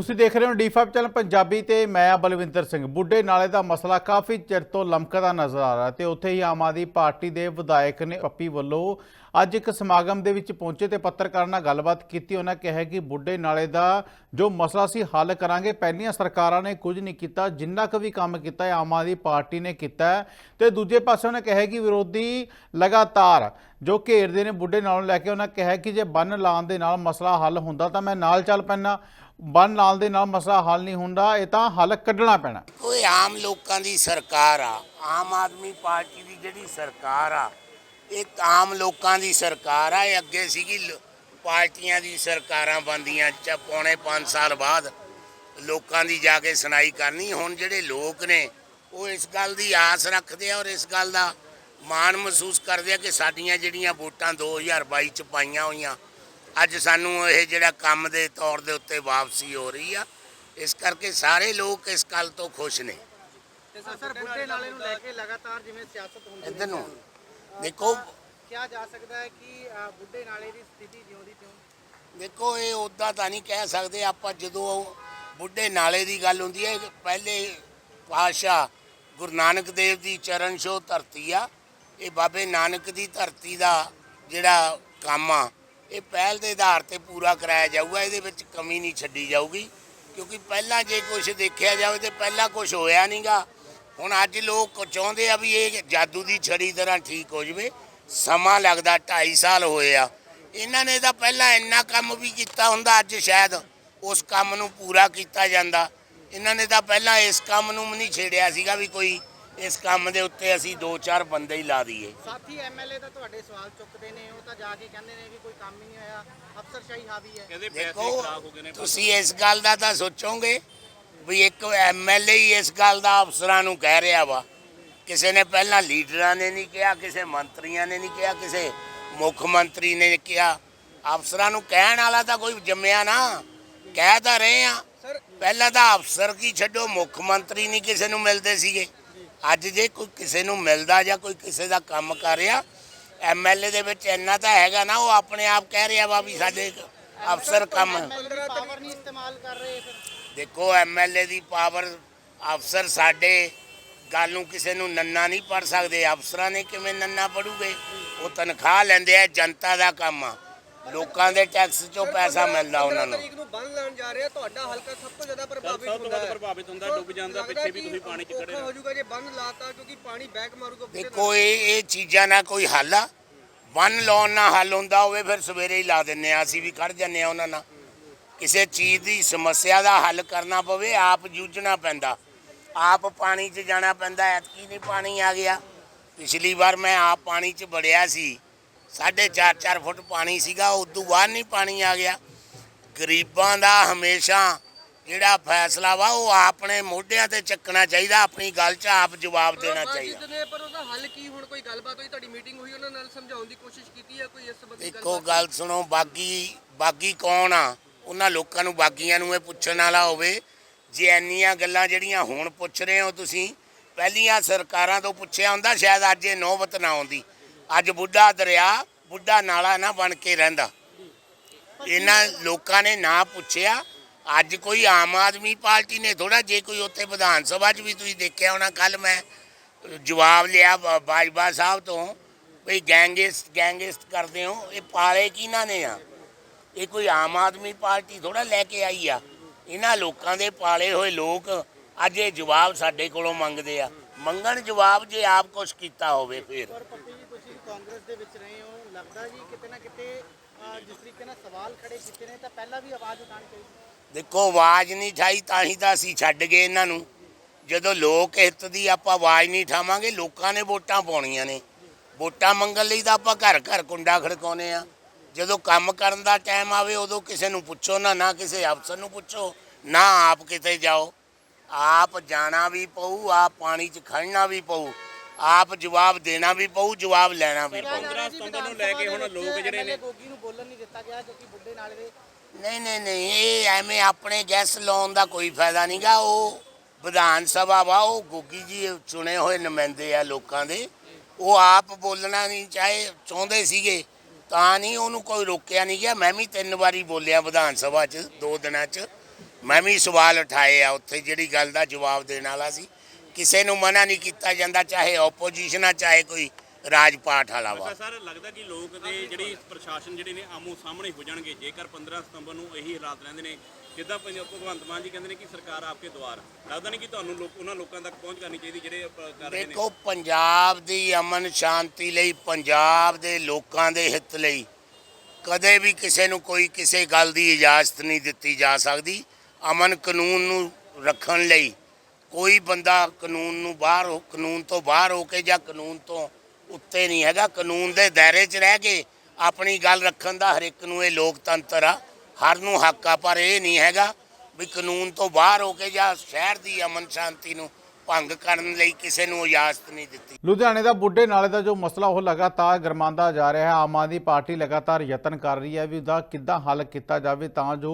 ਤੁਸੀਂ ਦੇਖ ਰਹੇ ਹੋ ਡੀ5 ਚੈਨਲ ਪੰਜਾਬੀ ਤੇ ਮੈਂ ਆ ਬਲਵਿੰਦਰ ਸਿੰਘ। ਬੁੱਢੇ ਨਾਲੇ ਦਾ ਮਸਲਾ ਕਾਫੀ ਚਿਰ ਤੋਂ ਲਮਕਦਾ ਨਜ਼ਰ ਆ ਰਿਹਾ ਤੇ ਉੱਥੇ ਹੀ ਆਮ ਆਦਮੀ ਪਾਰਟੀ ਦੇ ਵਿਧਾਇਕ ਨੇ ਪੱਪੀ ਵੱਲੋਂ ਅੱਜ ਇੱਕ ਸਮਾਗਮ ਦੇ ਵਿੱਚ ਪਹੁੰਚੇ ਤੇ ਪੱਤਰਕਾਰਾਂ ਨਾਲ ਗੱਲਬਾਤ ਕੀਤੀ। ਉਹਨਾਂ ਕਿਹਾ ਕਿ ਬੁੱਢੇ ਨਾਲੇ ਦਾ ਜੋ ਮਸਲਾ ਸੀ ਹੱਲ ਕਰਾਂਗੇ, ਪਹਿਲੀਆਂ ਸਰਕਾਰਾਂ ਨੇ ਕੁਝ ਨਹੀਂ ਕੀਤਾ, ਜਿੰਨਾ ਕੁ ਵੀ ਕੰਮ ਕੀਤਾ ਹੈ ਆਮ ਆਦਮੀ ਪਾਰਟੀ ਨੇ ਕੀਤਾ ਹੈ। ਤੇ ਦੂਜੇ ਪਾਸੇ ਉਹਨੇ ਕਿਹਾ ਕਿ ਵਿਰੋਧੀ ਲਗਾਤਾਰ ਜੋ ਘੇਰਦੇ ਨੇ ਬੁੱਢੇ ਨਾਲੋਂ ਲੈ ਕੇ ਉਹਨਾਂ ਕਿਹਾ ਕਿ ਜੇ ਬੰਨ ਲਾਉਣ ਦੇ ਨਾਲ ਮਸਲਾ ਹੱਲ ਹੁੰਦਾ ਤਾਂ ਮੈਂ ਨਾਲ ਚੱਲ ਪੈਣਾ ਬੰਨ ਲਾਉਣ ਦੇ ਨਾਲ ਮਸਲਾ ਹੱਲ ਨਹੀਂ ਹੁੰਦਾ, ਇਹ ਤਾਂ ਹੱਲ ਕੱਢਣਾ ਪੈਣਾ। ਕੋਈ ਆਮ ਲੋਕਾਂ ਦੀ ਸਰਕਾਰ ਆ, ਆਮ ਆਦਮੀ ਪਾਰਟੀ ਦੀ ਜਿਹੜੀ ਸਰਕਾਰ ਆ, ਇਹ ਆਮ ਲੋਕਾਂ ਦੀ ਸਰਕਾਰ ਆ, ਇਹ ਅੱਗੇ ਸੀਗੀ ਪਾਰਟੀਆਂ ਦੀ ਸਰਕਾਰਾਂ ਬੰਦੀਆਂ ਚ ਪੌਣੇ 5 ਸਾਲ ਬਾਅਦ ਲੋਕਾਂ ਦੀ ਜਾ ਕੇ ਸੁਣਾਈ ਕਰਨੀ, ਹੁਣ ਜਿਹੜੇ ਲੋਕ ਨੇ, ਉਹ ਇਸ ਗੱਲ ਦੀ ਆਸ ਰੱਖਦੇ ਆ ਔਰ ਇਸ ਗੱਲ ਦਾ ਮਾਣ ਮਹਿਸੂਸ ਕਰਦੇ ਆ ਕਿ ਸਾਡੀਆਂ ਜਿਹੜੀਆਂ ਵੋਟਾਂ 2022 ਚ ਪਾਈਆਂ ਹੋਈਆਂ ਅੱਜ ਸਾਨੂੰ ਇਹ ਜਿਹੜਾ ਕੰਮ ਦੇ ਤੌਰ ਦੇ ਉੱਤੇ ਵਾਪਸੀ ਹੋ ਰਹੀ ਆ ਇਸ ਕਰਕੇ ਸਾਰੇ ਲੋਕ ਇਸ ਗੱਲ ਤੋਂ ਖੁਸ਼ ਨੇ। ਸਰ ਬੁੱਢੇ ਨਾਲੇ ਨੂੰ ਲੈ ਕੇ ਲਗਾਤਾਰ ਜਿਵੇਂ ਸਿਆਸਤ ਹੁੰਦੀ ਇੱਧਰ ਨੂੰ। ਦੇਖੋ ਕਿਹਾ ਜਾ ਸਕਦਾ ਹੈ ਕਿ ਅ, ਬੁੱਢੇ ਨਾਲੇ ਦੀ ਸਥਿਤੀ ਜਿਉਂਦੀ ਤਿਉਂ ਦੇਖੋ ਇਹ ਉਦਾਂ ਤਾਂ ਨਹੀਂ ਕਹਿ ਸਕਦੇ ਆਪਾਂ ਜਦੋਂ ਬੁੱਢੇ ਨਾਲੇ ਦੀ ਗੱਲ ਹੁੰਦੀ ਹੈ ਪਹਿਲੇ ਪਾਸ਼ਾ ਗੁਰੂ ਨਾਨਕ ਦੇਵ ਦੀ ਚਰਨ ਛੋਹ ਧਰਤੀ ਆ ਇਹ ਬਾਬੇ ਨਾਨਕ ਦੀ ਧਰਤੀ ਦਾ ਜਿਹੜਾ ਕੰਮ ਆ ਇਹ ਪਹਿਲ ਦੇ ਆਧਾਰ ਤੇ ਪੂਰਾ ਕਰਾਇਆ ਜਾਊਗਾ, ਇਹਦੇ ਵਿੱਚ ਕਮੀ ਨਹੀਂ ਛੱਡੀ ਜਾਊਗੀ, ਕਿਉਂਕਿ ਪਹਿਲਾਂ ਜੇ ਕੁਝ ਦੇਖਿਆ ਜਾਵੇ ਤੇ ਪਹਿਲਾਂ ਕੁਝ ਹੋਇਆ ਨਹੀਂਗਾ ਹੁਣ ਅੱਜ ਲੋਕ ਚਾਹੁੰਦੇ ਆ ਵੀ ਇਹ ਜਾਦੂ ਦੀ ਛੜੀ ਤਰ੍ਹਾਂ ਠੀਕ ਹੋ ਜਵੇ। ਸਮਾਂ ਲੱਗਦਾ 2.5 ਸਾਲ ਹੋਏ ਆ। ਇਹਨਾਂ ਨੇ ਤਾਂ ਪਹਿਲਾਂ ਇੰਨਾ ਕੰਮ ਵੀ ਕੀਤਾ ਹੁੰਦਾ, ਅੱਜ ਸ਼ਾਇਦ ਉਸ ਕੰਮ ਨੂੰ ਪੂਰਾ ਕੀਤਾ ਜਾਂਦਾ। ਇਹਨਾਂ ਨੇ ਤਾਂ ਪਹਿਲਾਂ ਇਸ ਕੰਮ ਨੂੰ ਵੀ ਨਹੀਂ ਛੇੜਿਆ ਸੀਗਾ ਵੀ ਕੋਈ ਇਸ ਕੰਮ ਦੇ ਉੱਤੇ ਅਸੀਂ ਦੋ ਚਾਰ ਬੰਦੇ ਹੀ ਲਾ ਦਈਏ। ਸਾਥੀ ਐਮਐਲਏ ਤਾਂ ਤੁਹਾਡੇ ਸਵਾਲ ਚੁੱਕਦੇ ਨੇ ਉਹ ਤਾਂ ਜਾ ਕੇ ਕਹਿੰਦੇ ਨੇ ਕਿ ਕੋਈ ਕੰਮ ਹੀ ਨਹੀਂ ਹੋਇਆ ਅਫਸਰਸ਼ਾਹੀ ਹਾਵੀ ਹੈ। ਦੇਖੋ ਤੁਸੀਂ ਇਸ ਗੱਲ ਦਾ ਤਾਂ ਸੋਚੋਗੇ ਵੀ ਇੱਕ ਐਮਐਲਏ ਹੀ ਇਸ ਗੱਲ ਦਾ ਅਫਸਰਾਂ ਨੂੰ ਕਹਿ ਰਿਹਾ ਵਾ। ਕਿਸੇ ਨੇ ਪਹਿਲਾਂ ਲੀਡਰਾਂ ਨੇ ਨਹੀਂ ਕਿਹਾ ਕਿਸੇ ਮੰਤਰੀਆਂ ਨੇ ਨਹੀਂ ਕਿਹਾ ਕਿਸੇ ਮੁੱਖ ਮੰਤਰੀ ਨੇ ਕਿਹਾ। ਅਫਸਰਾਂ ਨੂੰ ਕਹਿਣ ਵਾਲਾ ਤਾਂ ਕੋਈ ਜੰਮਿਆ ਨਾ ਕਹਿ ਤਾਂ ਰਹੇ ਆ। ਪਹਿਲਾਂ ਤਾਂ ਅਫਸਰ ਕੀ ਛੱਡੋ ਮੁੱਖ ਮੰਤਰੀ ਨਹੀਂ ਕਿਸੇ ਨੂੰ ਮਿਲਦੇ ਸੀਗੇ। ਅੱਜ ਜੇ ਕੋਈ ਕਿਸੇ ਨੂੰ ਮਿਲਦਾ ਜਾਂ ਕੋਈ ਕਿਸੇ ਦਾ ਕੰਮ ਕਰ ਰਿਹਾ ਐਮਐਲਏ ਦੇ ਵਿੱਚ ਇੰਨਾ ਤਾਂ ਹੈਗਾ ਨਾ, ਉਹ ਆਪਣੇ ਆਪ ਕਹਿ ਰਿਹਾ ਵਾ ਵੀ ਸਾਡੇ ਅਫਸਰ ਕੰਮ ਪਾਵਰ ਨਹੀਂ ਇਸਤੇਮਾਲ ਕਰ ਰਹੇ ਫਿਰ ਦੇਖੋ ਐਮਐਲਏ ਦੀ ਪਾਵਰ ਅਫਸਰ ਸਾਡੇ, ਗੱਲ ਨੂੰ ਕਿਸੇ ਨੂੰ ਨੰਨਾ ਨਹੀਂ ਪੜ ਸਕਦੇ। ਅਫਸਰਾਂ ਨੇ ਕਿਵੇਂ ਨੰਨਾ ਪੜੂਗੇ? ਉਹ ਤਨਖਾਹ ਲੈਂਦੇ ਆ, ਜਨਤਾ ਦਾ ਕੰਮ ਆ। ਲੋਕਾਂ ਦੇ ਟੈਕਸ ਚੋਂ ਪੈਸਾ ਮਿਲਦਾ ਉਹਨਾਂ ਨੂੰ। ਤਰੀਕ ਨੂੰ ਬੰਨ ਲੈਣ ਜਾ ਰਹੇ ਆ ਤੁਹਾਡਾ ਹਲਕਾ ਸਭ ਤੋਂ ਜ਼ਿਆਦਾ ਪ੍ਰਭਾਵਿਤ ਸਭ ਤੋਂ ਹੁੰਦਾ ਵੱਧ ਹੈ। ਪ੍ਰਭਾਵਿਤ ਹੁੰਦਾ ਡੁੱਬ ਜਾਂਦਾ ਪਿੱਛੇ ਵੀ ਤੁਸੀਂ ਪਾਣੀ 'ਚ ਖੜੇ ਹੋ। ਜਾਊਗਾ ਜੇ ਬੰਨ ਲਾਤਾ ਕਿਉਂਕਿ ਪਾਣੀ ਬੈਕ ਮਾਰੂਗਾ ਬੁੱਢੇ ਦੇਖੋ ਇਹ ਇਹ ਚੀਜ਼ਾਂ ਨਾਲ ਕੋਈ ਹੱਲ ਆ। ਬੰਨ ਲਾਉਣ ਨਾਲ ਹੱਲ ਹੁੰਦਾ ਹੋਵੇ ਫਿਰ ਸਵੇਰੇ ਹੀ ਲਾ ਦਿੰਨੇ ਆ ਅਸੀਂ ਵੀ ਖੜ ਜੰਨੇ ਆ ਉਹਨਾਂ ਨਾਲ। ਕਿਸੇ ਚੀਜ਼ ਦੀ ਸਮੱਸਿਆ ਦਾ ਹੱਲ ਕਰਨਾ ਪਵੇ ਆਪ ਜੂਝਣਾ ਪੈਂਦਾ। ਆਪ ਪਾਣੀ 'ਚ ਜਾਣਾ ਪੈਂਦਾ ਐਤਕੀ ਨਹੀਂ ਪਾਣੀ ਆ ਗਿਆ। ਪਿਛਲੀ ਵਾਰ ਮੈਂ ਆਪ ਪਾਣੀ 'ਚ ਵੜਿਆ ਸੀ। ਸਾਢੇ ਚਾਰ ਚਾਰ ਫੁੱਟ ਪਾਣੀ ਸੀਗਾ ਉਦੋਂ ਬਾਅਦ ਨਹੀਂ ਪਾਣੀ ਆ ਗਿਆ। ਗਰੀਬਾਂ ਦਾ ਹਮੇਸ਼ਾ ਜਿਹੜਾ ਫੈਸਲਾ ਵਾ ਉਹ ਆਪਣੇ ਮੋਢਿਆਂ ਤੇ ਚੱਕਣਾ ਚਾਹੀਦਾ ਆਪਣੀ ਗੱਲ 'ਚ ਆਪ ਜਵਾਬ ਦੇਣਾ ਚਾਹੀਦਾ। ਜਿੱਦ ਨੇ ਪਰ ਉਹਦਾ ਹੱਲ ਕੀ ਹੁਣ? ਕੋਈ ਗੱਲਬਾਤ ਹੋਈ ਤੁਹਾਡੀ ਮੀਟਿੰਗ ਹੋਈ ਉਹਨਾਂ ਨਾਲ ਸਮਝਾਉਣ ਦੀ ਕੋਸ਼ਿਸ਼ ਕੀਤੀ ਹੈ ਕੋਈ ਇਸ ਸੰਬੰਧੀ ਦੇਖੋ ਗੱਲ ਸੁਣੋ ਬਾਗੀ ਬਾਗੀ ਕੌਣ ਆ? ਉਹਨਾਂ ਲੋਕਾਂ ਨੂੰ ਬਾਗੀਆਂ ਨੂੰ ਇਹ ਪੁੱਛਣ ਵਾਲਾ ਹੋਵੇ। ਜੇ ਇੰਨੀਆਂ ਗੱਲਾਂ ਜਿਹੜੀਆਂ ਹੁਣ ਪੁੱਛ ਰਹੇ ਹੋ ਤੁਸੀਂ ਪਹਿਲੀਆਂ ਸਰਕਾਰਾਂ ਤੋਂ ਪੁੱਛਿਆ ਹੁੰਦਾ ਸ਼ਾਇਦ ਅੱਜ ਇਹ ਨੌਬਤ ਨਾ ਆਉਂਦੀ। ਅੱਜ ਬੁੱਢਾ ਦਰਿਆ, ਬੁੱਢਾ ਨਾਲਾ ਨਾ ਬਣ ਕੇ ਰਹਿੰਦਾ। ਇਹਨਾਂ ਲੋਕਾਂ ਨੇ ਨਾ ਪੁੱਛਿਆ। ਅੱਜ ਕੋਈ ਆਮ ਆਦਮੀ ਪਾਰਟੀ ਨੇ ਥੋੜਾ ਜੇ ਕੋਈ ਉੱਥੇ ਵਿਧਾਨ ਸਭਾ 'ਚ ਵੀ ਤੁਸੀਂ ਦੇਖਿਆ ਹੋਣਾ ਕੱਲ ਮੈਂ ਜਵਾਬ ਲਿਆ ਬਾਜਵਾ ਸਾਹਿਬ ਤੋਂ ਵੀ ਗੈਂਗਿਸਟ ਗੈਂਗਿਸਟ ਕਰਦੇ ਹੋ, ਇਹ ਪਾਲੇ ਕਿਹਨਾਂ ਨੇ ਆ? ਇਹ ਕੋਈ ਆਮ ਆਦਮੀ ਪਾਰਟੀ ਥੋੜਾ ਲੈ ਕੇ ਆਈ ਆ। ਇਹਨਾਂ ਲੋਕਾਂ ਦੇ ਪਾਲੇ ਹੋਏ ਲੋਕ ਅੱਜ ਇਹ ਜਵਾਬ ਸਾਡੇ ਕੋਲੋਂ ਮੰਗਦੇ ਆ। ਮੰਗਣ ਜਵਾਬ ਜੇ ਆਪ ਕੁਝ ਕੀਤਾ ਹੋਵੇ ਫਿਰ। ਕਾਂਗਰਸ ਦੇ ਵਿੱਚ ਰਹੇ ਹੋ, ਲੱਗਦਾ ਜੀ ਕਿਤੇ ਨਾ ਕਿਤੇ ਜਿਸ ਤਰੀਕੇ ਨਾਲ ਸਵਾਲ ਖੜੇ ਕੀਤੇ ਨੇ, ਤਾਂ ਪਹਿਲਾਂ ਵੀ ਆਵਾਜ਼ ਉਠਾਉਣੀ ਚਾਹੀਦੀ ਦੇਖੋ, ਆਵਾਜ਼ ਨਹੀਂ ਠਾਈ, ਤਾਂ ਹੀ ਤਾਂ ਅਸੀਂ ਛੱਡ ਗਏ ਇਹਨਾਂ ਨੂੰ। ਜਦੋਂ ਲੋਕ ਹਿੱਤ ਦੀ ਆਪਾਂ ਆਵਾਜ਼ ਨਹੀਂ ਠਾਵਾਂਗੇ ਲੋਕਾਂ ਨੇ ਵੋਟਾਂ ਪਾਉਣੀਆਂ ਨੇ। ਵੋਟਾਂ ਮੰਗਣ ਲਈ ਤਾਂ ਆਪਾਂ ਘਰ ਘਰ ਕੁੰਡਾ ਖੜਕਾਉਨੇ ਆ ਜਦੋਂ ਕੰਮ ਕਰਨ ਦਾ ਟਾਈਮ ਆਵੇ, ਉਦੋਂ ਕਿਸੇ ਨੂੰ ਪੁੱਛੋ ਨਾ ਨਾ ਕਿਸੇ ਅਫਸਰ ਨੂੰ ਪੁੱਛੋ, ਨਾ ਆਪ ਕਿਤੇ ਜਾਓ। ਆਪ ਜਾਣਾ ਵੀ ਪਊ, ਆਪ ਪਾਣੀ 'ਚ ਖੜਨਾ ਵੀ ਪਊ। ਆਪ ਜਵਾਬ ਦੇਣਾ ਵੀ ਪਊ ਜਵਾਬ ਲੈਣਾ ਵੀ ਪਊ। 15 ਸਤੰਬਰ ਨੂੰ ਲੈ ਕੇ ਹੁਣ ਲੋਕ ਜਿਹੜੇ ਨੇ ਗੋਗੀ ਨੂੰ ਬੋਲਣ ਨਹੀਂ ਦਿੱਤਾ ਗਿਆ ਕਿਉਂਕਿ ਬੁੱਢੇ ਨਾਲੇ ਦੇ ਨਹੀਂ ਨਹੀਂ ਨਹੀਂ ਇਹ ਐਵੇਂ ਆਪਣੇ ਗੈਸ ਲਾਉਣ ਦਾ ਕੋਈ ਫਾਇਦਾ ਨਹੀਂਗਾ ਉਹ ਵਿਧਾਨ ਸਭਾ ਵਾ ਉਹ ਗੁੱਗੀ ਜੀ ਚੁਣੇ ਹੋਏ ਨੁਮਾਇੰਦੇ ਆ ਲੋਕਾਂ ਦੇ। ਉਹ ਆਪ ਬੋਲਣਾ ਨਹੀਂ ਚਾਹੇ ਚਾਹੁੰਦੇ ਸੀਗੇ ਤਾਂ ਨਹੀਂ ਉਹਨੂੰ ਕੋਈ ਰੋਕਿਆ ਨਹੀਂ ਗਿਆ। ਮੈਂ ਵੀ ਤਿੰਨ ਵਾਰੀ ਬੋਲਿਆ ਵਿਧਾਨ ਸਭਾ 'ਚ ਦੋ ਦਿਨਾਂ 'ਚ। ਮੈਂ ਵੀ ਸਵਾਲ ਉਠਾਏ ਆ ਉੱਥੇ ਜਿਹੜੀ ਗੱਲ ਦਾ ਜਵਾਬ ਦੇਣ ਵਾਲਾ ਸੀ। ਕਿਸੇ ਨੂੰ ਮਨਾ ਨਹੀਂ ਕੀਤਾ ਜਾਂਦਾ ਚਾਹੇ ਆਪੋਜੀਸ਼ਨ ਆ ਚਾਹੇ ਕੋਈ ਰਾਜ ਪਾਠ ਵਾਲਾ ਵਾ। ਸਰ ਲੱਗਦਾ ਕਿ ਲੋਕ ਤੇ ਜਿਹੜੀ ਪ੍ਰਸ਼ਾਸਨ ਜਿਹੜੇ ਨੇ ਆਮੋ ਸਾਹਮਣੇ ਹੋ ਜਾਣਗੇ ਜੇਕਰ 15 ਸਤੰਬਰ ਨੂੰ ਇਹੀ ਹਾਲਾਤ ਰਹਿੰਦੇ ਨੇ ਜਿੱਦਾਂ ਪੰਜਾਬ ਭਗਵੰਤ ਮਾਨ ਜੀ ਕਹਿੰਦੇ ਨੇ ਕਿ ਸਰਕਾਰ ਆਪਕੇ ਦੁਆਰ ਲੱਗਦਾ ਨਹੀਂ ਕਿ ਤੁਹਾਨੂੰ ਲੋਕ ਉਹਨਾਂ ਲੋਕਾਂ ਤੱਕ ਪਹੁੰਚ ਕਰਨੀ ਚਾਹੀਦੀ ਜਿਹੜੇ ਕਰ ਰਹੇ ਨੇ? ਦੇਖੋ ਪੰਜਾਬ ਦੀ ਅਮਨ ਸ਼ਾਂਤੀ ਲਈ ਪੰਜਾਬ ਦੇ ਲੋਕਾਂ ਦੇ ਹਿੱਤ ਲਈ ਕਦੇ ਵੀ ਕਿਸੇ ਨੂੰ ਕੋਈ ਕਿਸੇ ਗੱਲ ਦੀ ਇਜਾਜ਼ਤ ਨਹੀਂ ਦਿੱਤੀ ਜਾ ਸਕਦੀ। ਅਮਨ ਕਾਨੂੰਨ ਨੂੰ ਰੱਖਣ ਲਈ ਕੋਈ ਬੰਦਾ ਕਾਨੂੰਨ ਨੂੰ ਬਾਹਰ ਹੋ, ਕਾਨੂੰਨ ਤੋਂ ਬਾਹਰ ਹੋ ਕੇ ਜਾਂ ਕਾਨੂੰਨ ਤੋਂ ਉੱਤੇ ਨਹੀਂ ਹੈਗਾ, ਕਾਨੂੰਨ ਦੇ ਦਾਇਰੇ 'ਚ ਰਹਿ ਕੇ ਆਪਣੀ ਗੱਲ ਰੱਖਣ ਦਾ ਹਰ ਇੱਕ ਨੂੰ ਇਹ ਲੋਕਤੰਤਰ ਆ। ਹਰ ਨੂੰ ਹੱਕ ਆ, ਪਰ ਇਹ ਨਹੀਂ ਹੈਗਾ ਵੀ ਕਾਨੂੰਨ ਤੋਂ ਬਾਹਰ ਹੋ ਕੇ ਜਾਂ ਸ਼ਹਿਰ ਦੀ ਅਮਨ ਸ਼ਾਂਤੀ ਨੂੰ ਭੰਗ ਕਰਨ ਲਈ ਕਿਸੇ ਨੂੰ ਇਜਾਜ਼ਤ ਨਹੀਂ ਦਿੱਤੀ। ਲੁਧਿਆਣੇ ਦਾ ਬੁੱਢੇ ਨਾਲੇ ਦਾ ਜੋ ਮਸਲਾ, ਉਹ ਲਗਾਤਾਰ ਗਰਮਾਉਂਦਾ ਜਾ ਰਿਹਾ ਹੈ। ਆਮ ਆਦਮੀ ਪਾਰਟੀ ਲਗਾਤਾਰ ਯਤਨ ਕਰ ਰਹੀ ਹੈ ਵੀ ਉਹਦਾ ਕਿੱਦਾਂ ਹੱਲ ਕੀਤਾ ਜਾਵੇ ਤਾਂ ਜੋ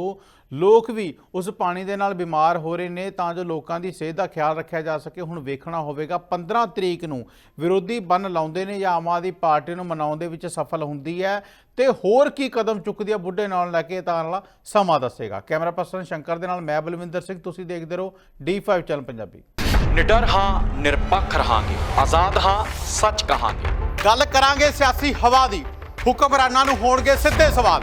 ਲੋਕ ਵੀ ਉਸ ਪਾਣੀ ਦੇ ਨਾਲ ਬਿਮਾਰ ਹੋ ਰਹੇ ਨੇ ਤਾਂ ਜੋ ਲੋਕਾਂ ਦੀ ਸਿਹਤ ਦਾ ਖਿਆਲ ਰੱਖਿਆ ਜਾ ਸਕੇ। ਹੁਣ ਵੇਖਣਾ ਹੋਵੇਗਾ 15 ਤਰੀਕ ਨੂੰ ਵਿਰੋਧੀ ਬੰਨ ਲਾਉਂਦੇ ਨੇ ਜਾਂ ਆਮ ਆਦਮੀ ਪਾਰਟੀ ਨੂੰ ਮਨਾਉਣ ਦੇ ਵਿੱਚ ਸਫਲ ਹੁੰਦੀ ਹੈ। ਤੇ ਹੋਰ ਕੀ ਕਦਮ ਚੁੱਕਦੀ ਹੈ ਬੁੱਢੇ ਨਾਲ ਲੈ ਕੇ ਤਾਂ ਵਾਲਾ ਸਮਾਂ ਦੱਸੇਗਾ। ਕੈਮਰਾ ਪਰਸਨ ਸ਼ੰਕਰ ਦੇ ਨਾਲ ਮੈਂ ਬਲਵਿੰਦਰ ਸਿੰਘ ਤੁਸੀਂ ਦੇਖਦੇ ਰਹੋ D5 ਚੈਨਲ ਪੰਜਾਬੀ। ਨਿਡਰ ਹਾਂ ਨਿਰਪੱਖ ਰਹਾਂਗੇ। ਆਜ਼ਾਦ ਹਾਂ ਸੱਚ ਕਹਾਂਗੇ। ਗੱਲ ਕਰਾਂਗੇ ਸਿਆਸੀ ਹਵਾ ਦੀ। ਹੁਕਮਰਾਨਾਂ ਨੂੰ ਹੋਣਗੇ ਸਿੱਧੇ ਸਵਾਲ।